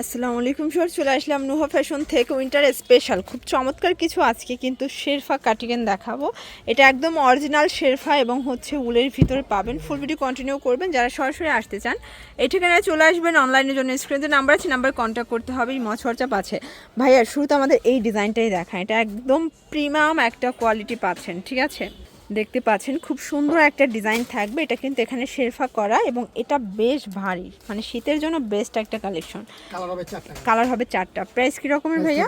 আসসালামু আলাইকুম স্যার চলে আসলাম নুহা ফ্যাশন থেকে উইন্টার স্পেশাল। খুব চমৎকার কিছু আজকে কিন্তু শেরফা কাটিকেন দেখাবো। এটা একদম অরিজিনাল শেরফা এবং হচ্ছে উলের ভিতরে পাবেন। ফুল ভিডিও কন্টিনিউ করবেন, যারা সরাসরি আসতে চান, এই ঠিকানায় চলে আসবেন অনলাইনের জন্য। স্ক্রিনে নাম্বার আছে নাম্বার কন্ট্যাক্ট করতে হবে, এই মছরচাপ আছে। ভাইয়া, শুরুতে আমাদের এই ডিজাইনটাই দেখা এটা একদম প্রিমিয়াম একটা কোয়ালিটি পাচ্ছেন, ঠিক আছে? দেখতে পাচ্ছেন খুব সুন্দর একটা ডিজাইন থাকবে। এটা কিন্তু এখানে শেরফা করা এবং এটা বেশ ভারী। মানে শীতের জন্য বেস্ট একটা কালেকশন। কালার হবে চারটা। প্রাইস কি রকমের ভাইয়া?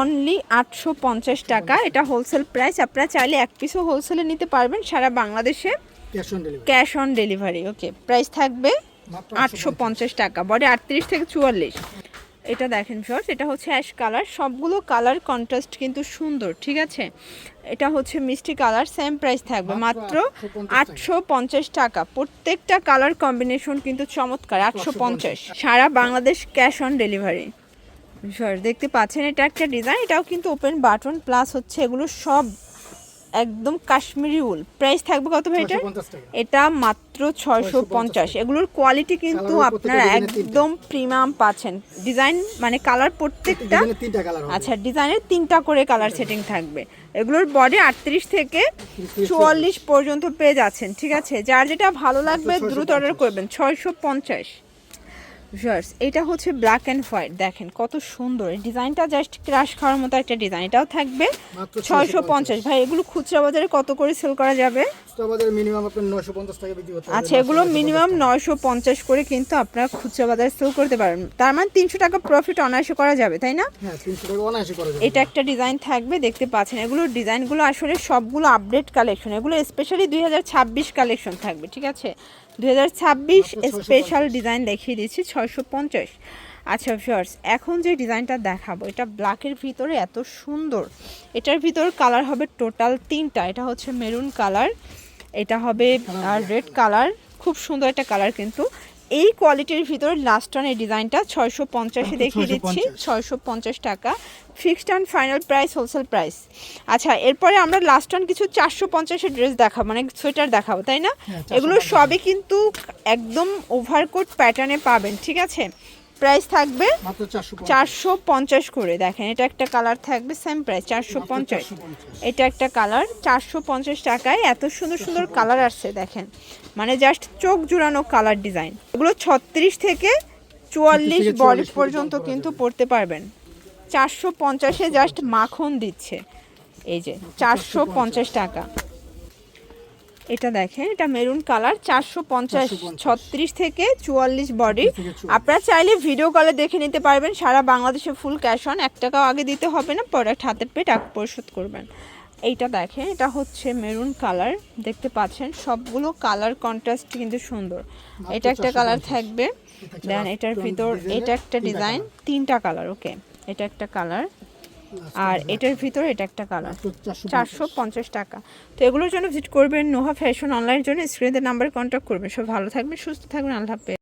অনলি আটশো পঞ্চাশ টাকা। এটা হোলসেল প্রাইস আপনারা চাইলে এক পিসও হোলসেলে নিতে পারবেন। সারা বাংলাদেশে cash on delivery cash on delivery okay price থাকবে আটশো পঞ্চাশ। টাকা। বডি আটত্রিশ থেকে চুয়াল্লিশ। এটা দেখেন শর্টস এটা হচ্ছে অ্যাশ কালার সবগুলো কালার কন্ট্রাস্ট কিন্তু সুন্দর ঠিক আছে? এটা হচ্ছে মিষ্টি কালার সেম প্রাইস থাকবে মাত্র আটশো পঞ্চাশ টাকা। প্রত্যেকটা কালার কম্বিনেশন কিন্তু চমৎকার আটশো পঞ্চাশ। সারা বাংলাদেশ ক্যাশ অন ডেলিভারি দেখতে পাচ্ছেন এটা একটা ডিজাইন এটাও কিন্তু ওপেন বাটন প্লাস হচ্ছে এগুলো সব একদম কাশ্মীরি উল। প্রাইস থাকবে কত ভাই এটা? এটা মাত্র ছয়শো পঞ্চাশ। এগুলোর কোয়ালিটি কিন্তু আপনারা। একদম প্রিমিয়াম পাচ্ছেন। ডিজাইন মানে কালার প্রত্যেকটা আচ্ছা ডিজাইনের তিনটা করে কালার সেটিং থাকবে। এগুলোর বডি আটত্রিশ থেকে চুয়াল্লিশ পর্যন্ত পেয়ে যাচ্ছেন ঠিক আছে? যার যেটা ভালো লাগবে দ্রুত অর্ডার করবেন। ছয়শো পঞ্চাশ। ভিউয়ার্স এটা হচ্ছে ব্ল্যাক অ্যান্ড হোয়াইট দেখেন কত সুন্দর। ডিজাইনটা জাস্ট ক্রাশ খাওয়ার মতো একটা ডিজাইন এটাও থাকবে ছয়শো পঞ্চাশ। ভাই এগুলো খুচরা বাজারে কত করে সেল করা যাবে? আচ্ছা এগুলো মিনিমাম নয়শো পঞ্চাশ করে কিন্তু আপনারা খুচরা বাজারে সেল করতে পারেন তার মানে তিনশো টাকা প্রফিট অনায়াসে করা যাবে তাই না? হ্যাঁ এটা একটা ডিজাইন থাকবে দেখতে পাচ্ছেন। এগুলোর ডিজাইনগুলো আসলে সবগুলো আপডেট কালেকশন এগুলো স্পেশালি দুই হাজার ছাব্বিশ কালেকশন থাকবে ঠিক আছে? দুই হাজার ছাব্বিশ স্পেশাল ডিজাইন দেখিয়ে দিচ্ছি ছয়শো পঞ্চাশ। আচ্ছা ফিয়ার্স এখন যে ডিজাইনটা দেখাবো এটা ব্ল্যাকের ভিতরে এত সুন্দর। এটার ভিতর কালার হবে টোটাল তিনটা। এটা হচ্ছে মেরুন কালার এটা হবে রেড কালার খুব সুন্দর একটা কালার কিন্তু। এই কোয়ালিটির ভিতরে লাস্ট অন এই ডিজাইনটা ছয়শো পঞ্চাশে দেখিয়ে দিচ্ছি। ছয়শো পঞ্চাশ। টাকা। Fixed and final price wholesale price আচ্ছা এরপরে আমরা লাস্ট অন কিছু চারশো পঞ্চাশের ড্রেস দেখাবো মানে সোয়েটার দেখাবো তাই না? হ্যাঁ, 450 এগুলো সবই কিন্তু একদম ওভারকোট প্যাটার্নে পাবেন ঠিক আছে? প্রাইস থাকবে চারশো পঞ্চাশ। করে। দেখেন এটা একটা কালার থাকবে সেম প্রাইস চারশো পঞ্চাশ। এটা একটা কালার চারশো পঞ্চাশ টাকায়। এত সুন্দর সুন্দর কালার আসছে দেখেন। মানে জাস্ট চোখ জুড়ানো কালার ডিজাইন। এগুলো ছত্রিশ থেকে চুয়াল্লিশ বডি 44 পর্যন্ত পর্যন্ত কিন্তু পড়তে পারবেন। চারশো পঞ্চাশে জাস্ট মাখন দিচ্ছে। এই যে চারশো পঞ্চাশ টাকা। এটা দেখেন এটা মেরুন কালার চারশো পঞ্চাশ ছত্রিশ থেকে চুয়াল্লিশ বডি আপনারা চাইলে ভিডিও কলে দেখে নিতে পারবেন সারা বাংলাদেশে ফুল ক্যাশ অন এক টাকাও আগে দিতে হবে না প্রোডাক্ট হাতে পেয়ে টাকা পরিশোধ করবেন। এইটা দেখেন এটা হচ্ছে মেরুন কালার দেখতে পাচ্ছেন সবগুলো কালার কন্ট্রাস্ট কিন্তু সুন্দর। এটা একটা কালার থাকবে দেন এটার ভিতর এটা একটা ডিজাইন তিনটা কালার ওকে এটা একটা কালার আর এটার ভিতরে এটা একটা কালার চারশো পঞ্চাশ। টাকা। তো এগুলোর জন্য ভিজিট করবেন নোহা ফ্যাশন অনলাইনের জন্য। স্ক্রিনের নাম্বারে কন্ট্যাক্ট করবেন। সব ভালো থাকবেন সুস্থ থাকবেন আল্লাহ হাফেজ।